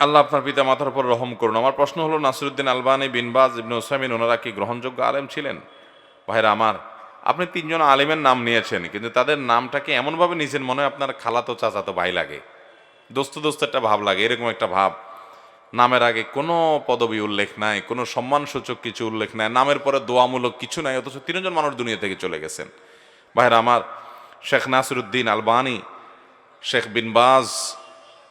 আল্লাহ আপনার পিতা মাতার উপর রহম করুন। আমার প্রশ্ন হলো, নাসিরুদ্দিন আলবানী বিনবাজ ইবনে ওসামিন ওনারা কি গ্রহণযোগ্য আলেম ছিলেন? ভাইরা আমার, আপনি তিনজন আলেমের নাম নিয়েছেন, কিন্তু তাদের নামটাকে এমনভাবে নিয়েছেন মনে হয় আপনার খালাতো চাচাতো ভাই লাগে। দোস্ত দোস্ত একটা ভাব লাগে, এরকম একটা ভাব। নামের আগে কোনো পদবি উল্লেখ নাই, কোনো সম্মানসূচক কিছু উল্লেখ নাই, নামের পরে দোয়ামূলক কিছু নাই, অথচ তিনজন মানুষ দুনিয়া থেকে চলে গেছেন। ভাইরা আমার, শেখ নাসিরুদ্দিন আলবানী, শেখ বিনবাজ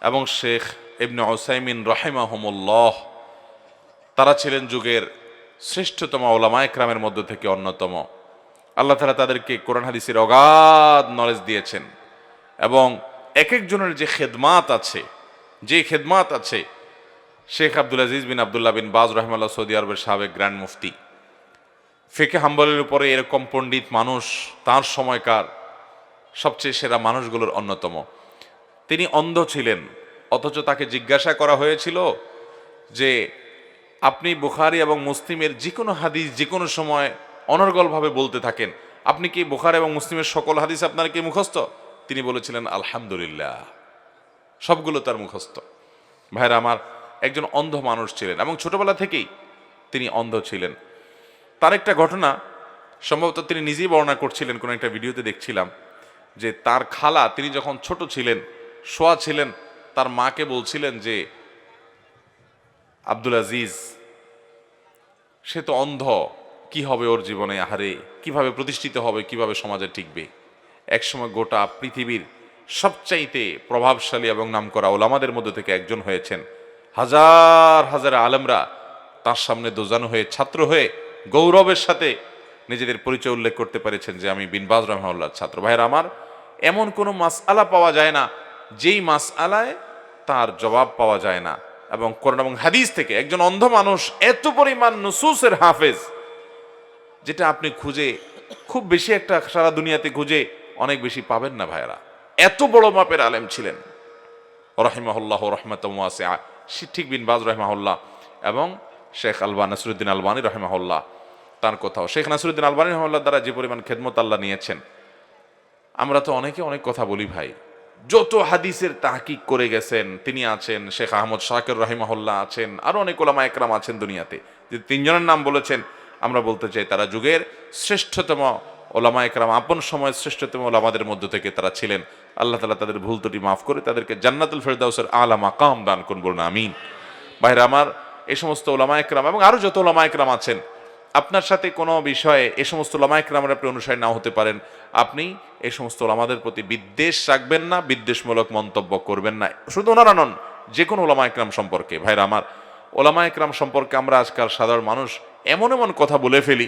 এবং শেখ ইবনে ওসাইমিন রহেমাহমুল্লাহ, তারা ছিলেন যুগের শ্রেষ্ঠতম ওলামা একরামের মধ্য থেকে অন্যতম। আল্লাহ তালা তাদেরকে কোরআন হাদিসের অগাধ নলেজ দিয়েছেন এবং এক একজনের যে খেদমাত আছে, যে খেদমাত আছে, শেখ আব্দুল আজিজ বিন আবদুল্লাহ বিন বাজ রহমাল্লাহ সৌদি আরবের সাবেক গ্র্যান্ড মুফতি। ফেকে হাম্বলের উপরে এরকম পণ্ডিত মানুষ, তার সময়কার সবচেয়ে সেরা মানুষগুলোর অন্যতম। তিনি অন্ধ ছিলেন অথচ তাকে জিজ্ঞাসা করা হয়েছিল যে আপনি বুখারি এবং মুসলিমের যে কোনো হাদিস, যে কোনো সময় অনর্গলভাবে বলতে থাকেন। আপনি কি বুখারি এবং মুসলিমের সকল হাদিস আপনার কি মুখস্থ? তিনি বলেছিলেন, আলহামদুলিল্লাহ। সবগুলো তার মুখস্থ। ভাইরা আমার, একজন অন্ধ মানুষ ছিলেন এবং ছোটবেলা থেকেই তিনি অন্ধ ছিলেন। তার একটা ঘটনা, সম্ভবত তিনি নিজেই বর্ণনা করছিলেন, কোনো একটা ভিডিওতে দেখছিলাম যে তার খালা, তিনি যখন ছোট ছিলেন, শোয়া ছিলেন তার মাকে বলছিলেন যে, আব্দুল আজিজ, সে তো অন্ধ, কি হবে ওর জীবনে? আহারে, কীভাবে প্রতিষ্ঠিত হবে, কীভাবে সমাজে টিকবে? একসময় গোটা পৃথিবীর সবচাইতে প্রভাবশালী এবং নামকরা ওলামাদের মধ্যে থেকে একজন হয়েছেন। হাজার হাজার আলেমরা তার সামনে দোজানো হয়ে ছাত্র হয়ে গৌরবের সাথে নিজেদের পরিচয় উল্লেখ করতে পেরেছেন যে, আমি বিনবাজ রহমাল্লার ছাত্র। ভাইয়ের, আমার এমন কোনো মাসআলা পাওয়া যায় না যেই মাস আলায় তার জবাব পাওয়া যায় না। এবং কোরআন এবং হাদিস থেকে একজন অন্ধ মানুষ এত পরিমাণ নুসুসের হাফেজ, যেটা আপনি খুঁজে, খুব বেশি একটা সারা দুনিয়াতে খুঁজে অনেক বেশি পাবেন না ভাইয়েরা। এত বড় মাপের আলেম ছিলেন। রহিমাহুল্লাহ রহমতমা ঠিক বিন বাজ রহমাহুল্লাহ এবং শেখ আলবা নাসরুদ্দিন আলবানী রহমাহুল্লাহ। তার কোথাও শেখ নাসরুদ্দিন আলবানী রহমাল্লাহ দ্বারা যে পরিমাণ খেদমত আল্লাহ নিয়েছেন। আমরা তো অনেকে অনেক কথা বলি ভাই। যত হাদিসের তাহকিক করে গেছেন, তিনি আছেন, শেখ আহমদ শাকের রহিমাহুল্লাহ আছেন, আরও অনেক ওলামা একরাম আছেন দুনিয়াতে। যে তিনজনের নাম বলেছেন, আমরা বলতে চাই তারা যুগের শ্রেষ্ঠতম ওলামা একরাম, আপন সময়ের শ্রেষ্ঠতম ওলামাদের মধ্য থেকে তারা ছিলেন। আল্লাহ তালা তাদের ভুল ত্রুটি মাফ করে তাদেরকে জান্নাতুল ফেরদাউসের আলা মাকাম দান করুন বলুন, আমিন। বাইরে আমার এই সমস্ত ওলামা একরাম এবং আরও যত ওলামা একরাম আছেন আপনার সাথে কোনো বিষয়ে এ সমস্ত ওলামা একরামের আপনি অনুসারী নাও হতে পারেন। আপনি এ সমস্ত লামাদের প্রতি বিদ্বেষ রাখবেন না, বিদ্বেষমূলক মন্তব্য করবেন না। শুধু ওনারা নন যে কোনো ওলামা একরাম সম্পর্কে। ভাইরা আমার ওলামা একরাম সম্পর্কে আমরা আজকাল সাধারণ মানুষ এমন এমন কথা বলে ফেলি,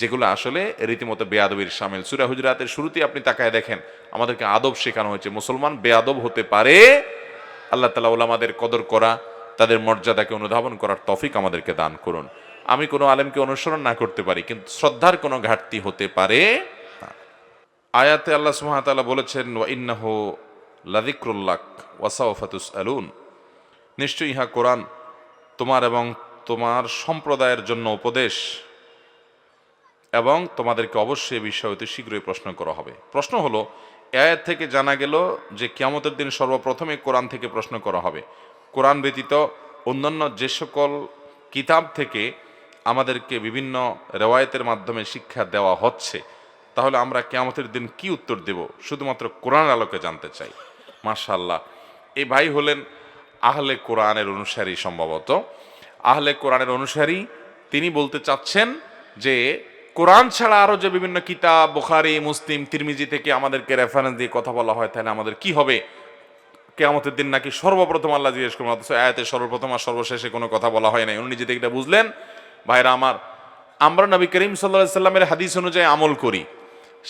যেগুলো আসলে রীতিমতো বেয়াদবির সামিল। সুরা হুজরাতের শুরুতেই আপনি তাকায় দেখেন, আমাদেরকে আদব শেখানো হয়েছে। মুসলমান বেয়াদব হতে পারে, আল্লাহ তালা ওলামাদের কদর করা, তাদের মর্যাদাকে অনুধাবন করার তফিক আমাদেরকে দান করুন। আমি কোনো আলেমকে অনুসরণ না করতে পারি, কিন্তু শ্রদ্ধার কোনো ঘাটতি হতে পারে আয়াতে আল্লাহ সুহাতালা বলেছেন ইন্নাহ লাদিক্রুল্লাক ওয়াসাউফাতুস আলুন নিশ্চয়ই ইহা কোরআন। তোমার এবং তোমার সম্প্রদায়ের জন্য উপদেশ এবং তোমাদেরকে অবশ্যই বিষয় অতি শীঘ্রই প্রশ্ন করা হবে। প্রশ্ন হলো আয়াত থেকে জানা গেল যে কিয়ামতের দিন সর্বপ্রথমে কোরআন থেকে প্রশ্ন করা হবে। কোরআন ব্যতীত অন্যান্য যে সকল কিতাব থেকে আমাদেরকে বিভিন্ন রেওয়ায়তের মাধ্যমে শিক্ষা দেওয়া হচ্ছে, তাহলে আমরা কেয়ামতের দিন কি উত্তর দেব? শুধুমাত্র কোরআন আলোকে জানতে চাই। মাশাল্লাহ এই ভাই হলেন আহলে কোরআনের অনুসারী সম্ভবত। আহলে কোরআনের অনুসারী, তিনি বলতে চাচ্ছেন যে, কোরআন ছাড়া আরও যে বিভিন্ন কিতাব, বুখারি, মুসলিম, তিরমিজি থেকে আমাদেরকে রেফারেন্স দিয়ে কথা বলা হয়, তাহলে আমাদের কি হবে? কেয়ামতের দিন নাকি সর্বপ্রথম আল্লাহ জিজ্ঞেস করবেন, অথচ আয়াতে সর্বপ্রথম আর সর্বশেষে কোনো কথা বলা হয় নাই। উনি নিজে থেকে বুঝলেন ভাইরা আমার, আমরা নবী করিম সাল্লা সাল্লামের হাদিস অনুযায়ী আমল করি।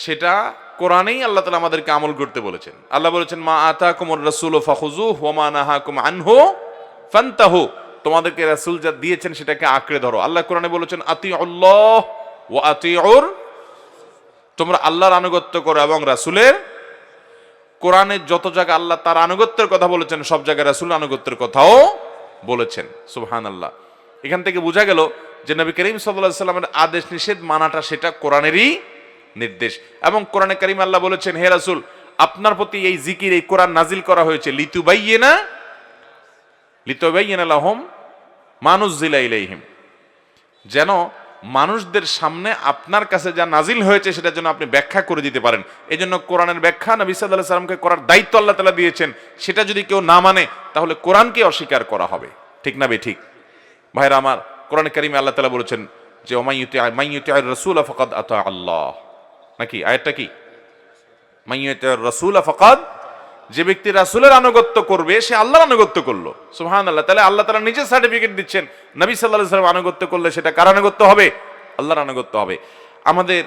সেটা কোরআনেই আল্লাহ তালা আমাদেরকে আমল করতে বলেছেন। আল্লাহ বলেছেন, মা আতা কুমর রসুল ও ফাহুজু হোমা নাহা কুম আনহু ফান্তাহু। তোমাদেরকে রাসুল যা দিয়েছেন সেটাকে আঁকড়ে ধরো। আল্লাহ কোরআনে বলেছেন আতি আল্লাহ ও আতি ওর তোমরা আল্লাহর আনুগত্য করো এবং রাসুলের। কোরআনের যত জায়গায় আল্লাহ তার আনুগত্যের কথা বলেছেন, সব জায়গায় রাসুল আনুগত্যের কথাও বলেছেন। সুবহান আল্লাহ এখান থেকে বোঝা গেল যে নবী করিম সাল্লাহ সাল্লামের আদেশ নিষেধ মানাটা সেটা কোরআনেরই নির্দেশ। এবং কোরআনে করিম আল্লাহ বলেছেন, হে রাসুল, আপনার প্রতি এই জিকির, এই কোরআন নাজিল করা হয়েছে। লিতু বাইয়ে না লিতবাইয়ান আলাহম মানুষ জিলা ইলাইহিম। যেন মানুষদের সামনে আপনার কাছে যা নাজিল হয়েছে সেটা যেন আপনি ব্যাখ্যা করে দিতে পারেন। এই জন্য কোরআনের ব্যাখ্যা নবী সাল্লাহ সাল্লামকে করার দায়িত্ব আল্লাহ তালা দিয়েছেন। সেটা যদি কেউ না মানে তাহলে কোরআনকে অস্বীকার করা হবে। ঠিক না বে ঠিক? ভাইরা আমার কোরআন কারিমে আল্লাহ তালা বলেছেন যে রসুল ফকাদ আত আল্লাহ। নাকি আয়াতটা কি? রসুল ফকাদ, যে ব্যক্তি রাসুলের আনুগত্য করবে, সে আল্লাহর আনুগত্য করল। সুহান আল্লাহ তাহলে আল্লাহ তারা নিজে সার্টিফিকেট দিচ্ছেন। নবী সাল্লাহ সাল্লাম আনুগত্য করলে সেটা কার আনুগত্য হবে? আল্লাহর আনুগত্য হবে। আমাদের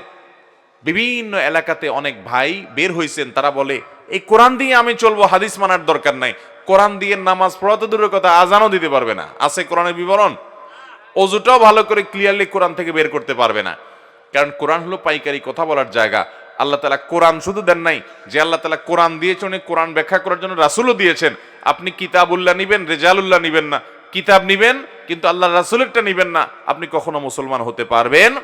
বিভিন্ন এলাকাতে অনেক ভাই বের হয়েছেন তারা বলে, এই কোরআন দিয়ে আমি চলবো, হাদিস মানার দরকার নাই। কোরআন দিয়ে নামাজ পড়া তো দূরের কথা, আজানও দিতে পারবে না। আছে কোরআনের বিবরণ? অজুটাও ভালো করে ক্লিয়ারলি কোরআন থেকে বের করতে পারবে না। কারণ কোরআন হলো পাইকারি, কথা বলার জায়গা। আল্লাহ তালা কোরআন শুধু দেন নাই। যে আল্লাহ তালা কোরআন দিয়েছেন উনি কোরআন ব্যাখ্যা করার জন্য রাসুলও দিয়েছেন। আপনি কিতাবুল্লাহ নিবেন, রেজালুল্লাহ নিবেন না। কিতাব নিবেন, কিন্তু আল্লাহ রাসুলেরটা নিবেন না। আপনি কখনো মুসলমান হতে পারবেন।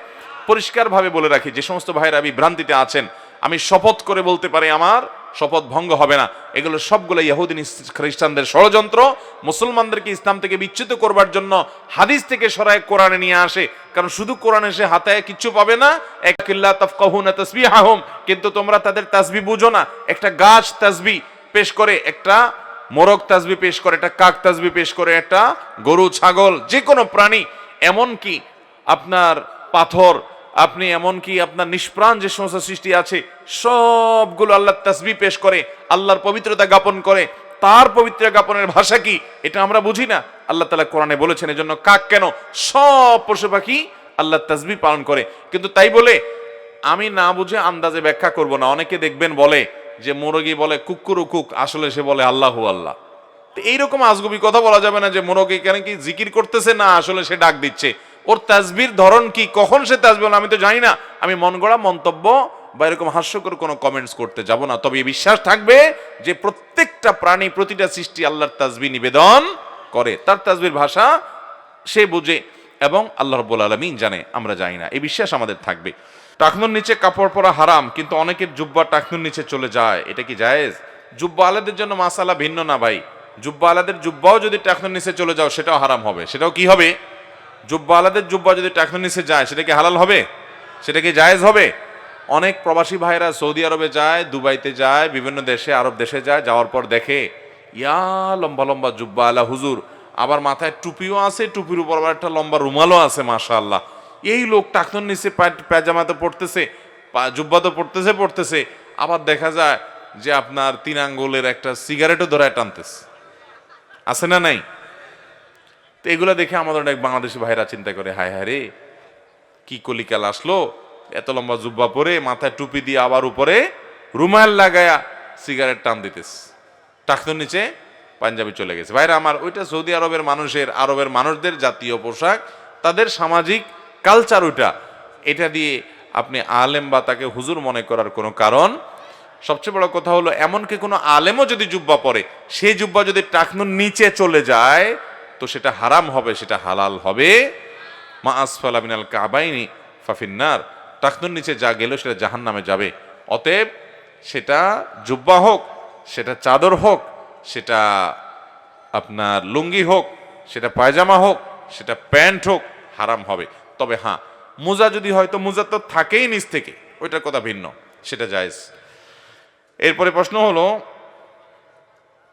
পরিষ্কারভাবে বলে রাখি, যে সমস্ত ভাইরা বিভ্রান্তিতে আছেন, আমি শপথ করে বলতে পারি আমার শপথ ভঙ্গ হবে না। এগুলো সবগুলো ইহুদিন খ্রিস্টানদের ষড়যন্ত্র, মুসলমানদেরকে ইসলাম থেকে বিচ্যুত করবার জন্য হাদিস থেকে সরায় কোরআনে নিয়ে আসে। কারণ শুধু কোরআনে এসে হাতায় কিচ্ছু পাবে না। একিল্লা তাফকাহুনা তাসবিহাহুম, কিন্তু তোমরা তাদের তাসবি বুঝো না। একটা গাছ তাসবি পেশ করে, একটা মোরগ তাসবি পেশ করে, একটা কাক তাসবি পেশ করে, একটা গরু, ছাগল যে কোনো প্রাণী। এমন কি আপনার পাথর আপনি এমনকি আপনার নিষ্প্রাণ যে সমস্ত সৃষ্টি আছে, সবগুলো আল্লাহর তাসবি পেশ করে, আল্লাহর পবিত্রতা জ্ঞাপন করে, তার পবিত্র জ্ঞাপনের ভাষা কি? এটা আমরা বুঝি না। আল্লাহ তালা কোরআনে বলেছেন, এজন্য কাক কেন? সব পশু পাখি আল্লাহর তাসবি পালন করে। কিন্তু তাই বলে, আমি না বুঝে আন্দাজে ব্যাখ্যা করব না। অনেকে দেখবেন বলে যে, মুরগি বলে কুকুর কুক। আসলে সে বলে, আল্লাহু আল্লাহ। তো এইরকম আজগুবি কথা বলা যাবে না যে, মুরগি কেন কি জিকির করতেছে? না, আসলে সে ডাক দিচ্ছে। ওর তাজবির ধরন কি? কখন সে তাজবি আমি তো জানি না। আমি মন গড়া, মন্তব্য বা এরকম হাস্যকর কোনো কমেন্টস করতে যাব না। তবে বিশ্বাস থাকবে যে প্রত্যেকটা প্রাণী, প্রতিটা সৃষ্টি আল্লাহর তাজবি নিবেদন করে। তার তাজবির ভাষা সে বুঝে এবং আল্লাহ রব্বুল আলমিন জানে। আমরা জানি না। এই বিশ্বাস আমাদের থাকবে। টাকনুর নিচে কাপড় পরা হারাম, কিন্তু অনেকের জুব্বা টাকনুর নিচে চলে যায়। এটা কি জায়েজ? জুব্বা আলাদের জন্য মাসালা ভিন্ন না ভাই। জুব্বা আলাদের জুব্বাও যদি টাকনুর নিচে চলে যাও, সেটাও হারাম হবে। সেটাও কি হবে? জুব্বা আলাদের জুব্বা যদি টাকনুর নিচে যায়, সেটা কি হালাল হবে? সেটা কি জায়েজ হবে? অনেক প্রবাসী ভাইরা সৌদি আরবে যায়, দুবাইতে যায়, বিভিন্ন দেশে, আরব দেশে যায়, যাওয়ার পর দেখে, ইয়া লম্বা লম্বা জুব্বা আলা হুজুর, আবার মাথায় টুপিও আছে, টুপির উপর আবার একটা লম্বা রুমালও আছে মাশা আল্লাহ এই লোক টাকনুর নিচে পায়জামা তো পড়তেছে জুব্বা তো পড়তেছে পড়তেছে, আবার দেখা যায় যে আপনার তিন আঙ্গুলের একটা সিগারেটও ধরায় টানতেছে। আছে না নাই? তো এগুলো দেখে আমাদের অনেক বাংলাদেশি ভাইরা চিন্তা করে, হায় হায় রে, কি কলিকাল আসলো? এত লম্বা জুব্বা পরে মাথায় টুপি দিয়ে আবার উপরে রুমাল লাগায়া সিগারেট টান দিতেস। টাকনুর নিচে পাঞ্জাবি চলে গেছে। ভাইরা আমার, ওইটা সৌদি আরবের মানুষের, আরবের মানুষদের জাতীয় পোশাক, তাদের সামাজিক কালচার ওইটা। এটা দিয়ে আপনি আলেম বা তাকে হুজুর মনে করার কোনো কারণ। সবচেয়ে বড় কথা হলো, এমনকি কোনো আলেমও যদি জুব্বা পরে সেই জুব্বা যদি টাকনুর নিচে চলে যায় তো সেটা হারাম হবে, সেটা হালাল হবে। মা আসফালা মিনাল কাবাইনি ফাফিন্নার। টাকনুর নিচে যা গেল সেটা জাহান নামে যাবে। অতএব সেটা জুব্বা হোক, সেটা চাদর হোক, সেটা আপনার লুঙ্গি হোক, সেটা পায়জামা হোক, সেটা প্যান্ট হোক, হারাম হবে। তবে হ্যাঁ মোজা যদি হয় তো মোজা তো থাকেই নিচ থেকে, ওইটার কথা ভিন্ন, সেটা জায়েজ। এরপরে প্রশ্ন হলো